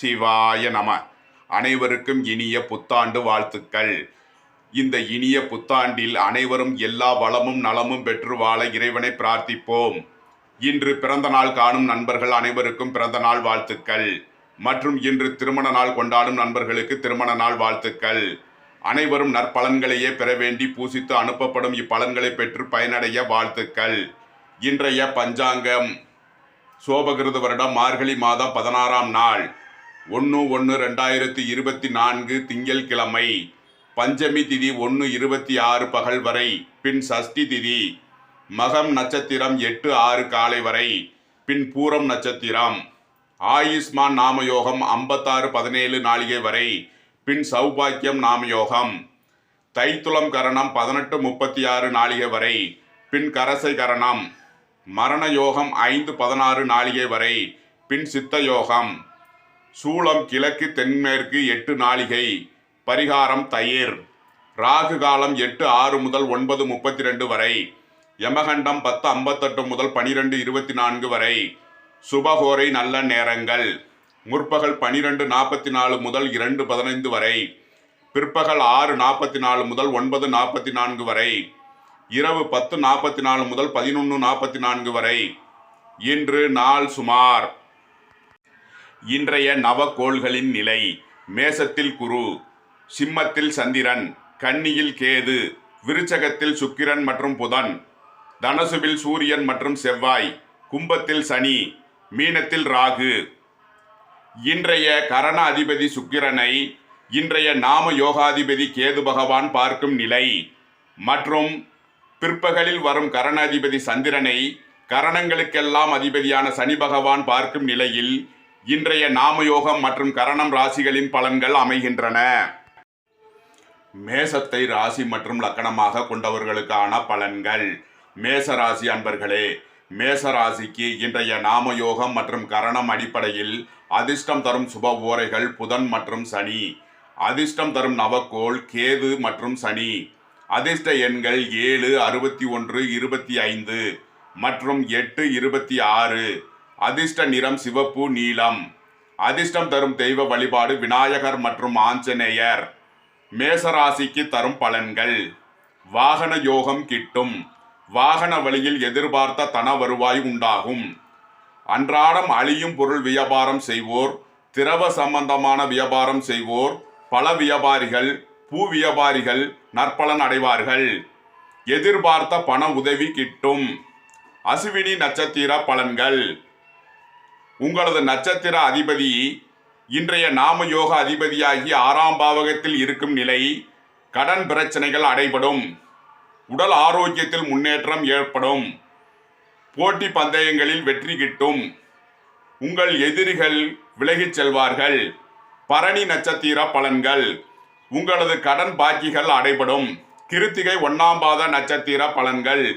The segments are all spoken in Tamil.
சிவாய நம. அனைவருக்கும் இனிய புத்தாண்டு வாழ்த்துக்கள். இந்த இனிய புத்தாண்டில் அனைவரும் எல்லா வளமும் நலமும் பெற்று வாழ இறைவனை பிரார்த்திப்போம். இன்று பிறந்த நாள் காணும் நண்பர்கள் அனைவருக்கும் பிறந்த நாள் வாழ்த்துக்கள். மற்றும் இன்று திருமண நாள் கொண்டாடும் நண்பர்களுக்கு திருமண நாள் வாழ்த்துக்கள். அனைவரும் நற்பலன்களையே பெற வேண்டி பூசித்து அனுப்பப்படும் இப்பலன்களை பெற்று பயனடைய வாழ்த்துக்கள். இன்றைய பஞ்சாங்கம் சோபகிருத வருடம் மார்கழி மாதம் பதினாறாம் நாள். ஒன்று ஒன்று ரெண்டாயிரத்தி இருபத்தி நான்கு திங்கள்கிழமை பஞ்சமி திதி ஒன்று இருபத்தி ஆறு பகல் வரை பின் சஷ்டி திதி மகம் நட்சத்திரம் எட்டு ஆறு காலை வரை பின் பூரம் நட்சத்திரம் ஆயுஷ்மான் நாமயோகம் ஐம்பத்தாறு பதினேழு நாளிகை வரை பின் சௌபாக்கியம் நாமயோகம் தைத்துளம் கரணம் பதினெட்டு முப்பத்தி ஆறு நாளிகை வரை பின் கரசை கரணம் மரண யோகம் ஐந்து பதினாறு நாளிகை வரை பின் சித்த யோகம் சூளம் கிழக்கு தென்மேற்கு எட்டு நாளிகை பரிகாரம் தயிர். ராகு காலம் எட்டு ஆறு முதல் ஒன்பது முப்பத்தி ரெண்டு வரை. யமகண்டம் பத்து ஐம்பத்தெட்டு முதல் பனிரெண்டு இருபத்தி நான்கு வரை. சுபகோரை நல்ல நேரங்கள். முற்பகல் பனிரெண்டு நாற்பத்தி நாலு முதல் இரண்டு பதினைந்து வரை. பிற்பகல் ஆறு நாற்பத்தி நாலு முதல் ஒன்பது நாற்பத்தி நான்கு வரை. இரவு பத்து நாற்பத்தி நாலு முதல் பதினொன்று நாற்பத்தி நான்கு வரை. இன்று நாள் சுமார். இன்றைய நவகோள்களின் நிலை. மேசத்தில் குரு சிம்மத்தில் சந்திரன் கன்னியில் கேது விருச்சகத்தில் சுக்கிரன் மற்றும் புதன் தனசுவில் சூரியன் மற்றும் செவ்வாய் கும்பத்தில் சனி மீனத்தில் ராகு. இன்றைய கரண அதிபதி சுக்கிரனை இன்றைய நாம யோகாதிபதி கேது பகவான் பார்க்கும் நிலை. மற்றும் பிற்பகலில் வரும் கரண அதிபதி சந்திரனை கரணங்களுக்கெல்லாம் அதிபதியான சனி பகவான் பார்க்கும் நிலையில் இன்றைய நாமயோகம் மற்றும் கரணம் ராசிகளின் பலன்கள் அமைகின்றன. மேசத்தை ராசி மற்றும் லக்கணமாக கொண்டவர்களுக்கான பலன்கள். மேச ராசி அன்பர்களே மேச ராசிக்கு இன்றைய நாமயோகம் மற்றும் கரணம் அடிப்படையில் அதிர்ஷ்டம் தரும் சுப ஓரைகள் புதன் மற்றும் சனி. அதிர்ஷ்டம் தரும் நவக்கோள் கேது மற்றும் சனி. அதிர்ஷ்ட எண்கள் ஏழு அறுபத்தி ஒன்று இருபத்தி ஐந்து மற்றும் எட்டு இருபத்தி ஆறு. அதிர்ஷ்ட நிறம் சிவப்பு நீலம். அதிர்ஷ்டம் தரும் தெய்வ வழிபாடு விநாயகர் மற்றும் ஆஞ்சநேயர். மேசராசிக்கு தரும் பலன்கள். வாகன யோகம் கிட்டும். வாகன வழியில் எதிர்பார்த்த தன வருவாய் உண்டாகும். அன்றாடம் அழியும் பொருள் வியாபாரம் செய்வோர். திரவ சம்பந்தமான வியாபாரம் செய்வோர். பல வியாபாரிகள் பூ வியாபாரிகள் நற்பலன் அடைவார்கள். எதிர்பார்த்த பண உதவி கிட்டும். அசுவினி நட்சத்திர பலன்கள். உங்களது நட்சத்திர அதிபதி இன்றைய நாம யோக அதிபதியாகி ஆறாம் பாவகத்தில் இருக்கும் நிலை கடன் பிரச்சனைகள் அடைபடும். உடல் ஆரோக்கியத்தில் முன்னேற்றம் ஏற்படும். போட்டி பந்தயங்களில் வெற்றி கிட்டும். உங்கள் எதிரிகள் விலகிச் செல்வார்கள். பரணி நட்சத்திர பலன்கள். உங்களது கடன் பாக்கிகள் அடைபடும். கிருத்திகை ஒன்னாம் பாத நட்சத்திர பலன்கள்.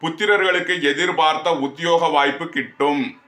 புத்திரர்களுக்கு எதிர்பார்த்த உத்தியோக வாய்ப்பு கிட்டும்.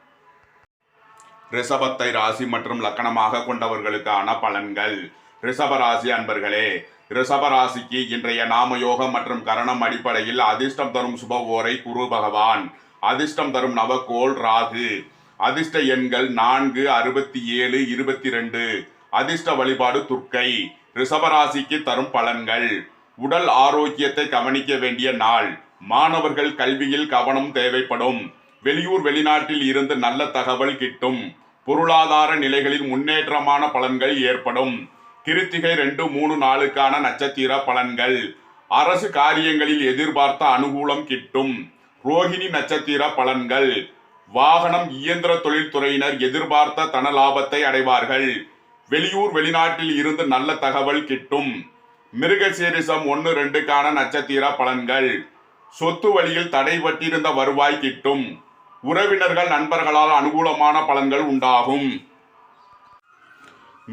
ரிஷபத்தை ராசி மற்றும் லக்கணமாக கொண்டவர்களுக்கான பலன்கள். ரிஷப ராசி அன்பர்களே ரிஷப ராசிக்கு இன்றைய நாமயோகம் மற்றும் கரணம் அடிப்படையில் அதிர்ஷ்டம் தரும் சுப ஓரை குரு பகவான். அதிர்ஷ்டம் தரும் நவகோல் ராகு. அதிர்ஷ்ட எண்கள் நான்கு அறுபத்தி ஏழு இருபத்தி ரெண்டு. அதிர்ஷ்ட வழிபாடு துர்க்கை. ரிஷபராசிக்கு தரும் பலன்கள். உடல் ஆரோக்கியத்தை கவனிக்க வேண்டிய நாள். மாணவர்கள் கல்வியில் கவனம் தேவைப்படும். வெளியூர் வெளிநாட்டில் இருந்து நல்ல தகவல் கிட்டும். பொருளாதார நிலைகளில் முன்னேற்றமான பலன்கள் ஏற்படும். கிருத்திகை ரெண்டு மூணு நாளுக்கான நட்சத்திர பலன்கள். அரசு காரியங்களில் எதிர்பார்த்த அனுகூலம் கிட்டும். ரோகிணி நட்சத்திர பலன்கள். வாகனம் இயந்திர தொழில்துறையினர் எதிர்பார்த்த தன லாபத்தை அடைவார்கள். வெளியூர் வெளிநாட்டில் இருந்து நல்ல தகவல் கிட்டும். மிருகசீரிசம் ஒன்று ரெண்டுக்கான நட்சத்திர பலன்கள். சொத்து வழியில் தடைபட்டிருந்த வருவாய் கிட்டும். உறவினர்கள் நண்பர்களால் அனுகூலமான பலன்கள் உண்டாகும்.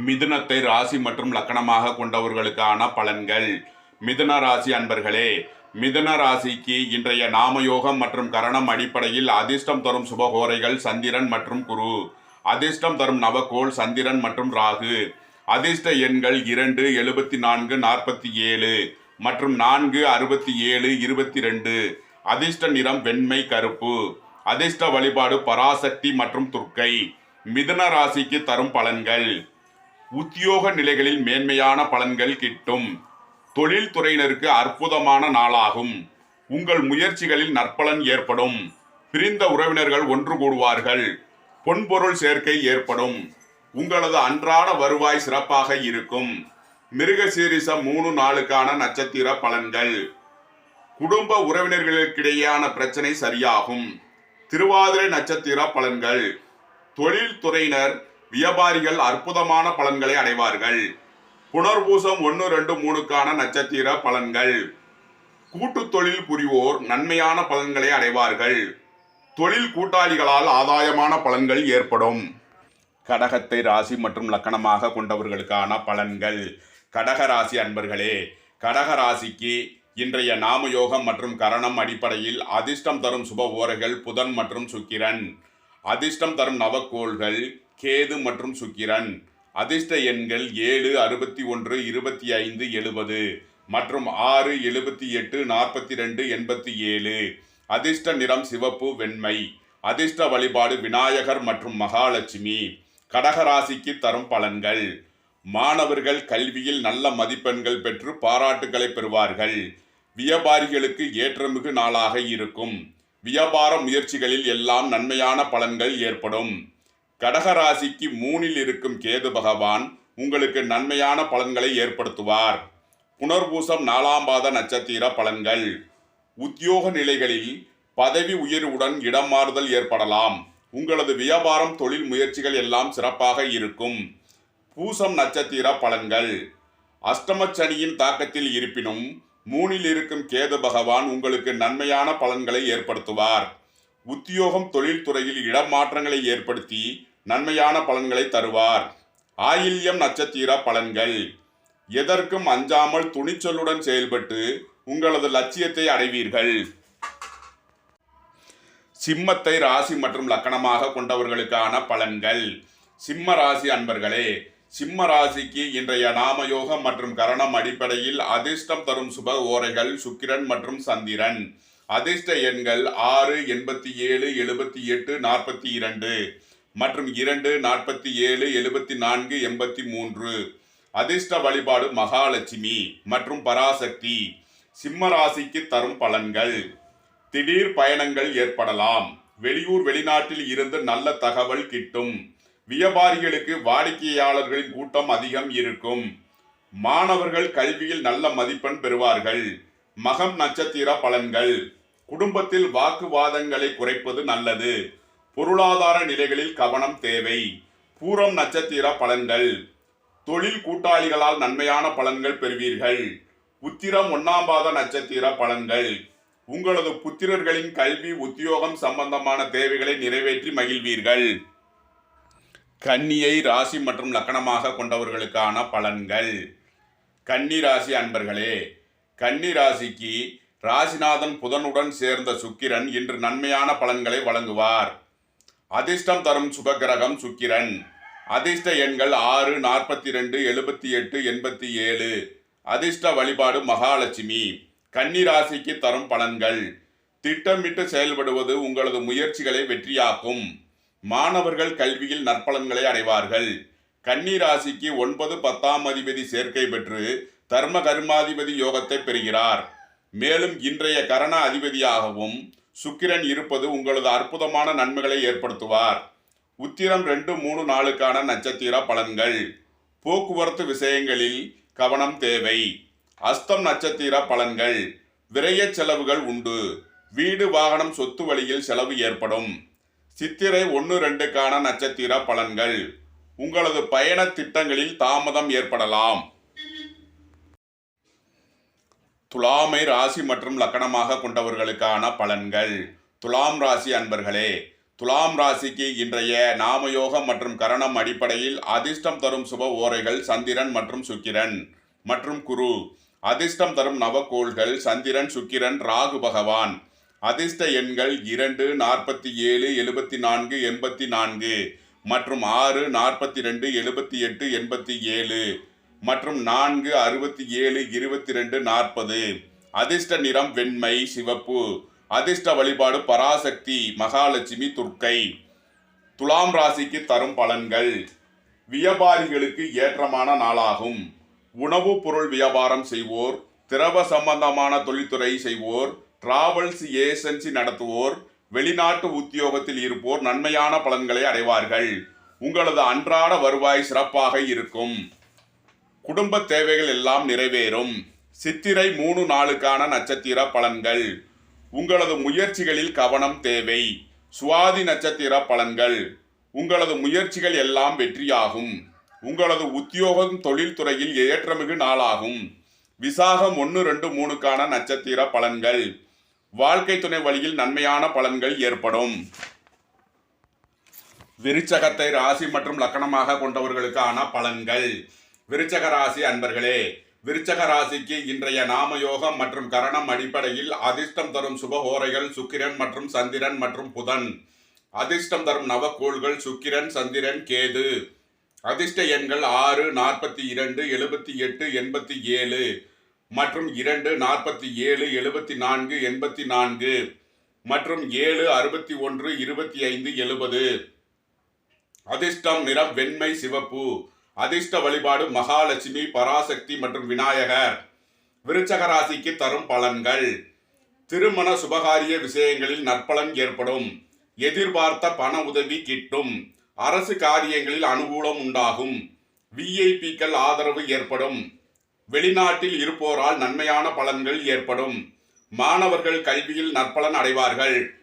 மிதுனத்தை ராசி மற்றும் லக்கணமாக கொண்டவர்களுக்கான பலன்கள். மிதுன ராசி அன்பர்களே மிதுன ராசிக்கு இன்றைய நாமயோகம் மற்றும் கரணம் அடிப்படையில் அதிர்ஷ்டம் தரும் சுபகோரைகள் சந்திரன் மற்றும் குரு. அதிர்ஷ்டம் தரும் நவகோள் சந்திரன் மற்றும் ராகு. அதிர்ஷ்ட எண்கள் இரண்டு எழுபத்தி நான்கு நாற்பத்தி ஏழு மற்றும் நான்கு அறுபத்தி ஏழு இருபத்தி ரெண்டு. அதிர்ஷ்ட நிறம் வெண்மை கருப்பு. அதிர்ஷ்ட வழிபாடு பராசக்தி மற்றும் துர்க்கை. மிதுன ராசிக்கு தரும் பலன்கள். உத்தியோக நிலைகளில் மேன்மையான பலன்கள் கிட்டும். தொழில்துறையினருக்கு அற்புதமான நாளாகும். உங்கள் முயற்சிகளில் நற்பலன் ஏற்படும். பிரிந்த உறவினர்கள் ஒன்று கூடுவார்கள். பொன்பொருள் சேர்க்கை ஏற்படும். உங்களது அன்றாட வருவாய் சிறப்பாக இருக்கும். மிருகசீரிச மூணு நாளுக்கான நட்சத்திர பலன்கள். குடும்ப உறவினர்களுக்கிடையான பிரச்சனை சரியாகும். திருவாதிரை நட்சத்திர பலன்கள். தொழில் துறையினர் வியாபாரிகள் அற்புதமான பலன்களை அடைவார்கள். புனர்பூசம் ஒன்று ரெண்டு மூணுக்கான நட்சத்திர பலன்கள். கூட்டு தொழில் புரிவோர் நன்மையான பலன்களை அடைவார்கள். தொழில் கூட்டாளிகளால் ஆதாயமான பலன்கள் ஏற்படும். கடகத்தை ராசி மற்றும் லக்கணமாக கொண்டவர்களுக்கான பலன்கள். கடக ராசி அன்பர்களே கடக ராசிக்கு இன்றைய நாமயோகம் மற்றும் கரணம் அடிப்படையில் அதிர்ஷ்டம் தரும் சுப ஓரைகள் புதன் மற்றும் சுக்கிரன். அதிர்ஷ்டம் தரும் நவக்கோள்கள் கேது மற்றும் சுக்கிரன். அதிர்ஷ்ட எண்கள் ஏழு அறுபத்தி ஒன்று இருபத்தி ஐந்து எழுபது மற்றும் ஆறு எழுபத்தி எட்டு நாற்பத்தி ரெண்டு எண்பத்தி ஏழு. அதிர்ஷ்ட நிறம் சிவப்பு வெண்மை. அதிர்ஷ்ட வழிபாடு விநாயகர் மற்றும் மகாலட்சுமி. கடகராசிக்கு தரும் பலன்கள். மாணவர்கள் கல்வியில் நல்ல மதிப்பெண்கள் பெற்று பாராட்டுகளை பெறுவார்கள். வியாபாரிகளுக்கு ஏற்றமிகு நாளாக இருக்கும். வியாபார முயற்சிகளில் எல்லாம் நன்மையான பலன்கள் ஏற்படும். கடகராசிக்கு மூணில் இருக்கும் கேது பகவான் உங்களுக்கு நன்மையான பலன்களை ஏற்படுத்துவார். புனர்பூசம் நாலாம் பாத நட்சத்திர பலன்கள். உத்தியோக நிலைகளில் பதவி உயர்வுடன் இடம் மாறுதல் ஏற்படலாம். உங்களது வியாபாரம் தொழில் முயற்சிகள் எல்லாம் சிறப்பாக இருக்கும். பூசம் நட்சத்திர பலன்கள். அஷ்டமச்சனியின் தாக்கத்தில் இருப்பினும் மூணில் இருக்கும் கேது பகவான் உங்களுக்கு நன்மையான பலன்களை ஏற்படுத்துவார். உத்தியோகம் தொழில்துறையில் இடமாற்றங்களை ஏற்படுத்தி நன்மையான பலன்களை தருவார். ஆயில்யம் நட்சத்திர பலன்கள். எதற்கும் அஞ்சாமல் துணிச்சலுடன் செயல்பட்டு உங்களது லட்சியத்தை அடைவீர்கள். சிம்மத்தை ராசி மற்றும் லக்கணமாக கொண்டவர்களுக்கான பலன்கள். சிம்ம ராசி அன்பர்களே சிம்ம ராசிக்கு இன்றைய நாமயோகம் மற்றும் கரணம் அடிப்படையில் அதிர்ஷ்டம் தரும் சுப ஓரைகள் சுக்கிரன் மற்றும் சந்திரன். அதிர்ஷ்ட எண்கள் ஆறு எண்பத்தி ஏழு எழுபத்தி எட்டு நாற்பத்தி இரண்டு மற்றும் இரண்டு நாற்பத்தி ஏழு எழுபத்தி நான்கு எண்பத்தி மூன்று. அதிர்ஷ்ட வழிபாடு மகாலட்சுமி மற்றும் பராசக்தி. சிம்ம ராசிக்கு தரும் பலன்கள். திடீர் பயணங்கள் ஏற்படலாம். வெளியூர் வெளிநாட்டில் இருந்து நல்ல தகவல் கிட்டும். வியாபாரிகளுக்கு வாடிக்கையாளர்களின் கூட்டம் அதிகம் இருக்கும். மாணவர்கள் கல்வியில் நல்ல மதிப்பெண் பெறுவார்கள். மகம் நட்சத்திர பலன்கள். குடும்பத்தில் வாக்குவாதங்களை குறைப்பது நல்லது. பொருளாதார நிலைகளில் கவனம் தேவை. பூரம் நட்சத்திர பலன்கள். தொழில் கூட்டாளிகளால் நன்மையான பலன்கள் பெறுவீர்கள். உத்திரம் ஒன்னாம் பாத நட்சத்திர பலன்கள். உங்களது புத்திரர்களின் கல்வி உத்தியோகம் சம்பந்தமான தேவைகளை நிறைவேற்றி மகிழ்வீர்கள். கன்னியை ராசி மற்றும் லக்கணமாக கொண்டவர்களுக்கான பலன்கள். கன்னி ராசி அன்பர்களே கன்னி ராசிக்கு ராசிநாதன் புதனுடன் சேர்ந்த சுக்கிரன் இன்று நன்மையான பலன்களை வழங்குவார். அதிர்ஷ்டம் தரும் சுபகிரகம் சுக்கிரன். அதிர்ஷ்ட எண்கள் ஆறு நாற்பத்தி ரெண்டு எழுபத்தி எட்டு எண்பத்தி ஏழு அதிர்ஷ்ட வழிபாடு மகாலட்சுமி. கன்னி ராசிக்கு தரும் பலன்கள். திட்டமிட்டு செயல்படுவது உங்களது முயற்சிகளை வெற்றியாக்கும். மாணவர்கள் கல்வியில் நற்பலன்களை அடைவார்கள். கன்னிராசிக்கு ஒன்பது பத்தாம் அதிபதி சேர்க்கை பெற்று தர்ம கர்மாதிபதி யோகத்தை பெறுகிறார். மேலும் இன்றைய கரண அதிபதியாகவும் சுக்கிரன் இருப்பது உங்களது அற்புதமான நன்மைகளை ஏற்படுத்துவார். உத்திரம் ரெண்டு மூணு நாளுக்கான நட்சத்திர பலன்கள். போக்குவரத்து விஷயங்களில் கவனம் தேவை. அஸ்தம் நட்சத்திர பலன்கள். விரைய செலவுகள் உண்டு. வீடு வாகனம் சொத்து வழியில் செலவு ஏற்படும். சித்திரை ஒன்று ரெண்டுக்கான நட்சத்திர பலன்கள். உங்களது பயண திட்டங்களில் தாமதம் ஏற்படலாம். துலாமை ராசி மற்றும் லக்கணமாக கொண்டவர்களுக்கான பலன்கள். துலாம் ராசி அன்பர்களே துலாம் ராசிக்கு இன்றைய நாமயோகம் மற்றும் கரணம் அடிப்படையில் அதிர்ஷ்டம் தரும் சுப ஓரைகள் சந்திரன் மற்றும் சுக்கிரன் மற்றும் குரு. அதிர்ஷ்டம் தரும் நவக்கோள்கள் சந்திரன் சுக்கிரன் ராகு பகவான். அதிர்ஷ்ட எண்கள் இரண்டு நாற்பத்தி ஏழு எழுபத்தி நான்கு எண்பத்தி நான்கு மற்றும் ஆறு நாற்பத்தி ரெண்டு எழுபத்தி எட்டு எண்பத்தி ஏழு மற்றும் நான்கு அறுபத்தி ஏழு இருபத்தி ரெண்டு நாற்பது. அதிர்ஷ்ட நிறம் வெண்மை சிவப்பு. அதிர்ஷ்ட வழிபாடு பராசக்தி மகாலட்சுமி துர்க்கை. துலாம் ராசிக்கு தரும் பலன்கள். வியாபாரிகளுக்கு ஏற்றமான நாளாகும். உணவுப் பொருள் வியாபாரம் செய்வோர் திரவ சம்பந்தமான தொழில்துறை செய்வோர் டிராவல்ஸ் ஏஜென்சி நடத்துவோர் வெளிநாட்டு உத்தியோகத்தில் இருப்போர் நன்மையான பலன்களை அடைவார்கள். உங்களது அன்றாட வருவாய் சிறப்பாக இருக்கும். குடும்ப தேவைகள் எல்லாம் நிறைவேறும். சித்திரை மூணு நாளுக்கான நட்சத்திர பலன்கள். உங்களது முயற்சிகளில் கவனம் தேவை. சுவாதி நட்சத்திர பலன்கள். உங்களது முயற்சிகள் எல்லாம் வெற்றியாகும். உங்களது உத்தியோகம் தொழில்துறையில் ஏற்றமிகு நாளாகும். விசாகம் ஒன்று ரெண்டு மூணுக்கான நட்சத்திர பலன்கள். வாழ்க்கை துணை வழியில் நன்மையான பலன்கள் ஏற்படும். விருச்சகத்தை ராசி மற்றும் லக்கணமாக கொண்டவர்களுக்கான பலன்கள். விருச்சக ராசி அன்பர்களே விருச்சக ராசிக்கு இன்றைய நாமயோகம் மற்றும் கரணம் அடிப்படையில் அதிர்ஷ்டம் தரும் சுபஹோரைகள் சுக்கிரன் மற்றும் சந்திரன் மற்றும் புதன். அதிர்ஷ்டம் தரும் நவக்கோள்கள் சுக்கிரன் சந்திரன் கேது. அதிர்ஷ்ட எண்கள் ஆறு நாற்பத்தி இரண்டு எழுபத்தி எட்டு எண்பத்தி ஏழு. மற்றும் இரண்டு நாற்பத்தி ஏழு எழுபத்தி நான்கு எண்பத்தி நான்கு மற்றும் ஏழு அறுபத்தி ஒன்று இருபத்தி ஐந்து எழுபது. அதிர்ஷ்டம் நிறம் வெண்மை சிவப்பு. அதிர்ஷ்ட வழிபாடு மகாலட்சுமி பராசக்தி மற்றும் விநாயகர். விருச்சக ராசிக்கு தரும் பலன்கள். திருமண சுபகாரிய விஷயங்களில் நற்பலன் ஏற்படும். எதிர்பார்த்த பண உதவி கிட்டும். அரசு காரியங்களில் அனுகூலம் உண்டாகும். விஐபிக்கள் ஆதரவு ஏற்படும். வெளிநாட்டில் இருப்போரால் நன்மையான பலன்கள் ஏற்படும். மாணவர்கள் கல்வியில் நற்பலன் அடைவார்கள்.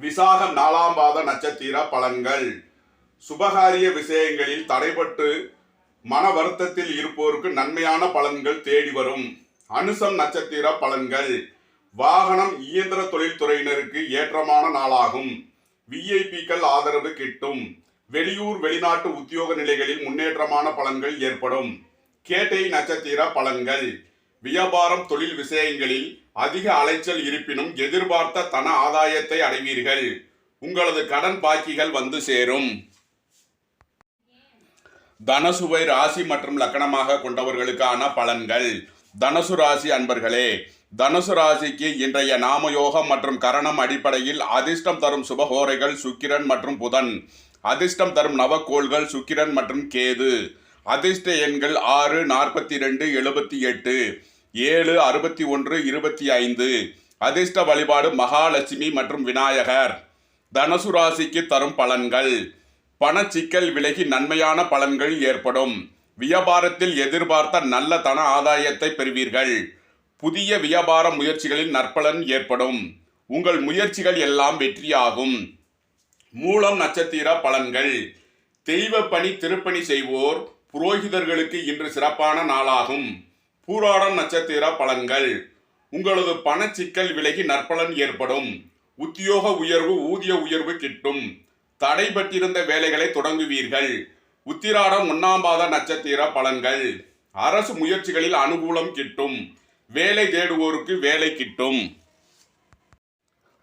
விசாகம் நாலாம் பாத நட்சத்திர பலன்கள். சுபகாரிய விஷயங்களில் தடைபட்டு மன வருத்தத்தில் இருப்போருக்கு நன்மையான பலன்கள் தேடி வரும். அனுசம் நட்சத்திர பலன்கள். வாகனம் இயந்திர தொழில்துறையினருக்கு ஏற்றமான நாளாகும். விஐபிக்கள் ஆதரவு கிட்டும். வெளியூர் வெளிநாட்டு உத்தியோக நிலைகளில் முன்னேற்றமான பலன்கள் ஏற்படும். கேட்டை நட்சத்திர பலன்கள். வியாபாரம் தொழில் விஷயங்களில் அதிக அலைச்சல் இருப்பினும் எதிர்பார்த்த தன ஆதாயத்தை அடைவீர்கள். உங்களது கடன் பாக்கிகள் வந்து சேரும். தனசுவை ராசி மற்றும் லக்கணமாக கொண்டவர்களுக்கான பலன்கள். தனுசு ராசி அன்பர்களே தனுசு ராசிக்கு இன்றைய நாமயோகம் மற்றும் கரணம் அடிப்படையில் அதிர்ஷ்டம் தரும் சுபகோரைகள் சுக்கிரன் மற்றும் புதன். அதிர்ஷ்டம் தரும் நவக்கோள்கள் சுக்கிரன் மற்றும் கேது. அதிர்ஷ்ட எண்கள் ஆறு நாற்பத்தி ரெண்டு எழுபத்தி எட்டு ஏழு அறுபத்தி ஒன்று இருபத்தி ஐந்து அதிர்ஷ்ட வழிபாடு மகாலட்சுமி மற்றும் விநாயகர். தனுசு ராசிக்கு தரும் பலன்கள். பணச்சிக்கல் விலகி நன்மையான பலன்கள் ஏற்படும். வியாபாரத்தில் எதிர்பார்த்த நல்ல தன ஆதாயத்தை பெறுவீர்கள். புதிய வியாபார முயற்சிகளில் நற்பலன் ஏற்படும். உங்கள் முயற்சிகள் எல்லாம் வெற்றியாகும். மூலம் நட்சத்திர பலன்கள். தெய்வ பணி திருப்பணி செய்வோர். புரோகிதர்களுக்கு இன்று சிறப்பான நாளாகும். பூராடம் நட்சத்திர பலன்கள். உங்களது பணச்சிக்கல் விலகி நற்பலன் ஏற்படும். உத்தியோக உயர்வு ஊதிய உயர்வு கிட்டும். தடைபட்டிருந்த வேலைகளை தொடங்குவீர்கள். உத்திராடம் ஒன்னாம் பாத நட்சத்திர பலன்கள். அரசு முயற்சிகளில் அனுகூலம் கிட்டும். வேலை தேடுவோருக்கு வேலை கிட்டும்.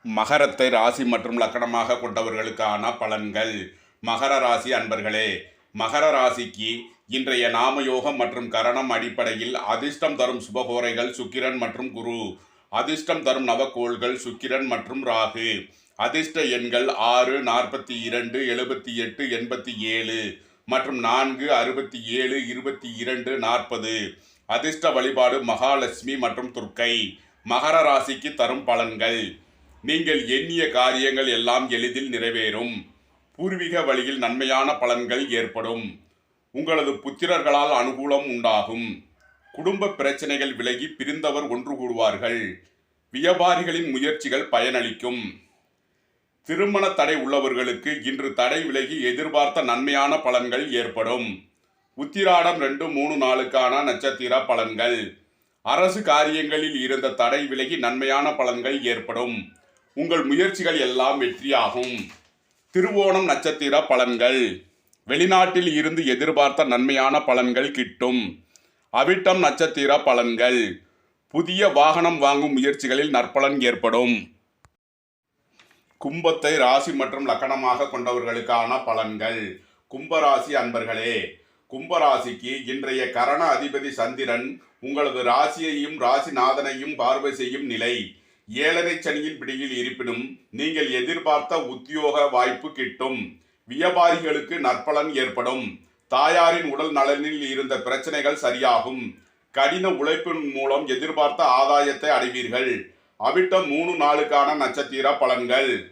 மகரத்தை ராசி மற்றும் லக்கணமாக கொண்டவர்களுக்கான பலன்கள். மகர ராசி அன்பர்களே மகர ராசிக்கு இன்றைய நாமயோகம் மற்றும் கரணம் அடிப்படையில் அதிர்ஷ்டம் தரும் சுபகோரைகள் சுக்கிரன் மற்றும் குரு. அதிர்ஷ்டம் தரும் நவக்கோள்கள் சுக்கிரன் மற்றும் ராகு. அதிர்ஷ்ட எண்கள் ஆறு நாற்பத்தி இரண்டு எழுபத்தி எட்டு எண்பத்தி ஏழு மற்றும் நான்கு அறுபத்தி ஏழு இருபத்தி இரண்டு நாற்பது. அதிர்ஷ்ட வழிபாடு மகாலட்சுமி மற்றும் துர்க்கை. மகர ராசிக்கு தரும் பலன்கள். நீங்கள் எண்ணிய காரியங்கள் எல்லாம் எளிதில் நிறைவேறும். பூர்வீக வழியில் நன்மையான பலன்கள் ஏற்படும். உங்களது புத்திரர்களால் அனுகூலம் உண்டாகும். குடும்ப பிரச்சனைகள் விலகி பிரிந்தவர் ஒன்று கூடுவார்கள். வியாபாரிகளின் முயற்சிகள் பயனளிக்கும். திருமண தடை உள்ளவர்களுக்கு இன்று தடை விலகி எதிர்பார்த்த நன்மையான பலன்கள் ஏற்படும். உத்திராடம் ரெண்டு மூணு நாளுக்கான நட்சத்திர பலன்கள். அரசு காரியங்களில் இருந்த தடை விலகி நன்மையான பலன்கள் ஏற்படும். உங்கள் முயற்சிகள் எல்லாம் வெற்றியாகும். திருவோணம் நட்சத்திர பலன்கள். வெளிநாட்டில் இருந்து எதிர்பார்த்த நன்மையான பலன்கள் கிட்டும். அவிட்டம் நட்சத்திர பலன்கள். புதிய வாகனம் வாங்கும் முயற்சிகளில் நற்பலன் ஏற்படும். கும்பத்தை ராசி மற்றும் லக்கணமாக கொண்டவர்களுக்கான பலன்கள். கும்பராசி அன்பர்களே கும்பராசிக்கு இன்றைய கரண அதிபதி சந்திரன் உங்களது ராசியையும் ராசிநாதனையும் பார்வை செய்யும் நிலை. ஏழரை சனியின் பிடியில் இருப்பினும் நீங்கள் எதிர்பார்த்த உத்தியோக வாய்ப்பு கிட்டும். வியாபாரிகளுக்கு நற்பலன் ஏற்படும். தாயாரின் உடல் நலனில் இருந்த பிரச்சனைகள் சரியாகும். கடின உழைப்பின் மூலம் எதிர்பார்த்த ஆதாயத்தை அடைவீர்கள். அவிட்ட மூணு நாளுக்கான நட்சத்திர பலன்கள்.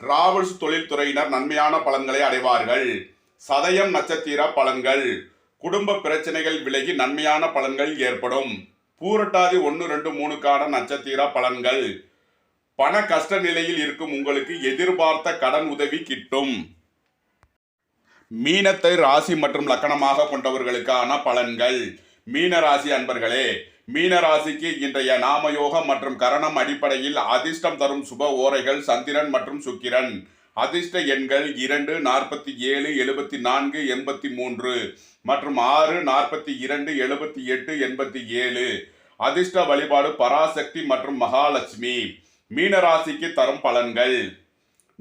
டிராவல்ஸ் தொழில்துறையினர் நன்மையான பலன்களை அடைவார்கள். சதயம் நட்சத்திர பலன்கள். குடும்ப பிரச்சனைகள் விலகி நன்மையான பலன்கள் ஏற்படும். பூரட்டாதி ஒன்று ரெண்டு மூணுக்கான நட்சத்திர பலன்கள். பண கஷ்ட நிலையில் இருக்கும் உங்களுக்கு எதிர்பார்த்த கடன் உதவி கிட்டும். மீனத்தை ராசி மற்றும் லக்கணமாக கொண்டவர்களுக்கான பலன்கள். மீன ராசி அன்பர்களே மீன ராசிக்கு இன்றைய நாமயோகம் மற்றும் கரணம் அடிப்படையில் அதிர்ஷ்டம் தரும் சுப ஓரைகள் சந்திரன் மற்றும் சுக்கிரன். அதிர்ஷ்ட எண்கள் இரண்டு நாற்பத்தி ஏழு எழுபத்தி நான்கு எண்பத்தி மூன்று மற்றும் ஆறு நாற்பத்தி இரண்டு எழுபத்தி எட்டு எண்பத்தி ஏழு. அதிர்ஷ்ட வழிபாடு பராசக்தி மற்றும் மகாலட்சுமி. மீனராசிக்கு தரும் பலன்கள்.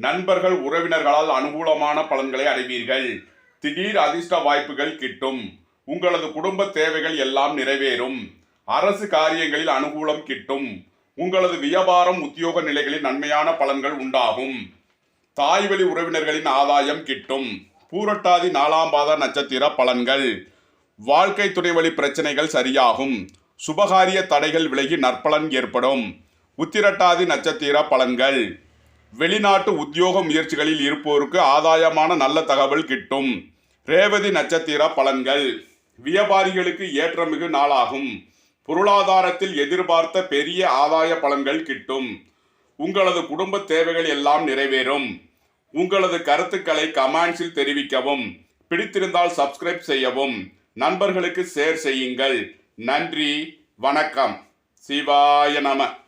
நண்பர்கள் உறவினர்களால் அனுகூலமான பலன்களை அடைவீர்கள். திடீர் அதிர்ஷ்ட வாய்ப்புகள் கிட்டும். உங்களது குடும்ப தேவைகள் எல்லாம் நிறைவேறும். அரசு காரியங்களில் அனுகூலம் கிட்டும். உங்களது வியாபாரம் உத்தியோக நிலைகளில் நன்மையான பலன்கள் உண்டாகும். தாய்வழி உறவினர்களின் ஆதாயம் கிட்டும். பூரட்டாதி நாலாம் பாத நட்சத்திர பலன்கள். வாழ்க்கை துணை வழி பிரச்சனைகள் சரியாகும். சுபகாரிய தடைகள் விலகி நற்பலன் ஏற்படும். உத்திரட்டாதி நட்சத்திர பலன்கள். வெளிநாட்டு உத்தியோக முயற்சிகளில் இருப்போருக்கு ஆதாயமான நல்ல தகவல் கிட்டும். ரேவதி நட்சத்திர பலன்கள். வியாபாரிகளுக்கு ஏற்றமிகு நாளாகும். பொருளாதாரத்தில் எதிர்பார்த்த பெரிய ஆதாய பலன்கள் கிட்டும். உங்களது குடும்ப தேவைகள் எல்லாம் நிறைவேறும். உங்களது கருத்துக்களை கமெண்ட்ஸில் தெரிவிக்கவும். பிடித்திருந்தால் சப்ஸ்கிரைப் செய்யவும். நண்பர்களுக்கு ஷேர் செய்யுங்கள். நன்றி. வணக்கம். சிவாய நம.